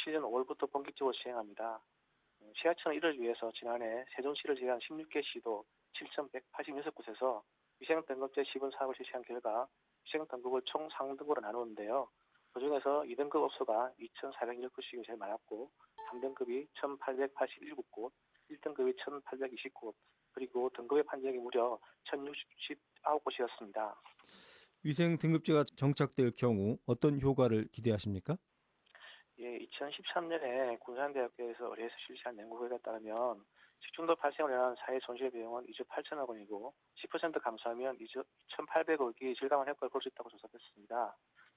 2017년 5월부터 본격적으로 시행합니다. 음, 시하청은 이를 위해서 지난해 세종시를 제외한 16개 시도 7,186곳에서 위생등급제 시범 사업을 실시한 결과 위생등급을 총 상등급으로 나누는데요. 그중에서 2등급 업소가 2,410곳이 제일 많았고 3등급이 1,881곳, 1등급이 1,829곳, 그리고 등급의 판정이 무려 1,069곳이었습니다. 위생 등급제가 정착될 경우 어떤 효과를 기대하십니까? 예, 2013년에 군산대학교에서 의뢰해서 실시한 연구 결과에 따르면 식중독 발생을 위한 사회 손실 비용은 2조 8천억 원이고 10% 감소하면 2조 2,800억이 절감한 효과를 볼 수 있다고 조사됐습니다.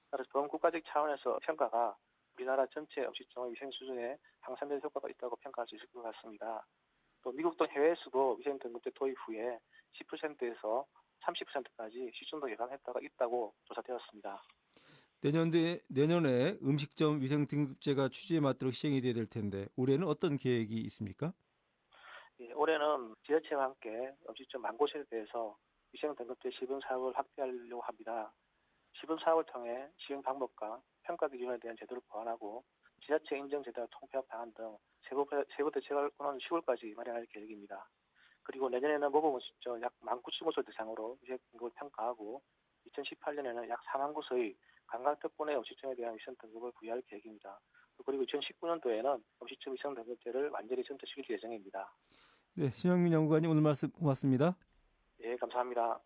따라서 본 국가적 차원에서 평가가 우리나라 전체 음식점의 위생 수준에 향상된 효과가 있다고 평가할 수 있을 것 같습니다. 또 미국 등 해외에서도 위생 등급제 도입 후에 10%에서 30%까지 식중독 예방 효과가 있다고 조사되었습니다. 내년도에 내년에 음식점 위생 등급제가 취지에 맞도록 시행이 돼야 될 텐데 올해는 어떤 계획이 있습니까? 예, 올해는 지자체와 함께 음식점 만 곳에 대해서 위생 등급제 시범 사업을 확대하려고 합니다. 시범 사업을 통해 시행 방법과 평가 기준에 대한 제도를 보완하고 지자체 인정 제도 통폐합 방안 등 세부, 세부 대책을 오는 10월까지 마련할 계획입니다. 그리고 내년에는 모범 음식점 약 19,000곳을 대상으로 위생 등급을 평가하고 2018년에는 약 4만 곳의 관광 특권의 음식점에 대한 위생 등급을 부여할 계획입니다. 그리고 2019년도에는 음식점 위생 등급제를 완전히 전투시킬 예정입니다. 네, 신영민 연구관님 오늘 말씀 고맙습니다. 예, 감사합니다.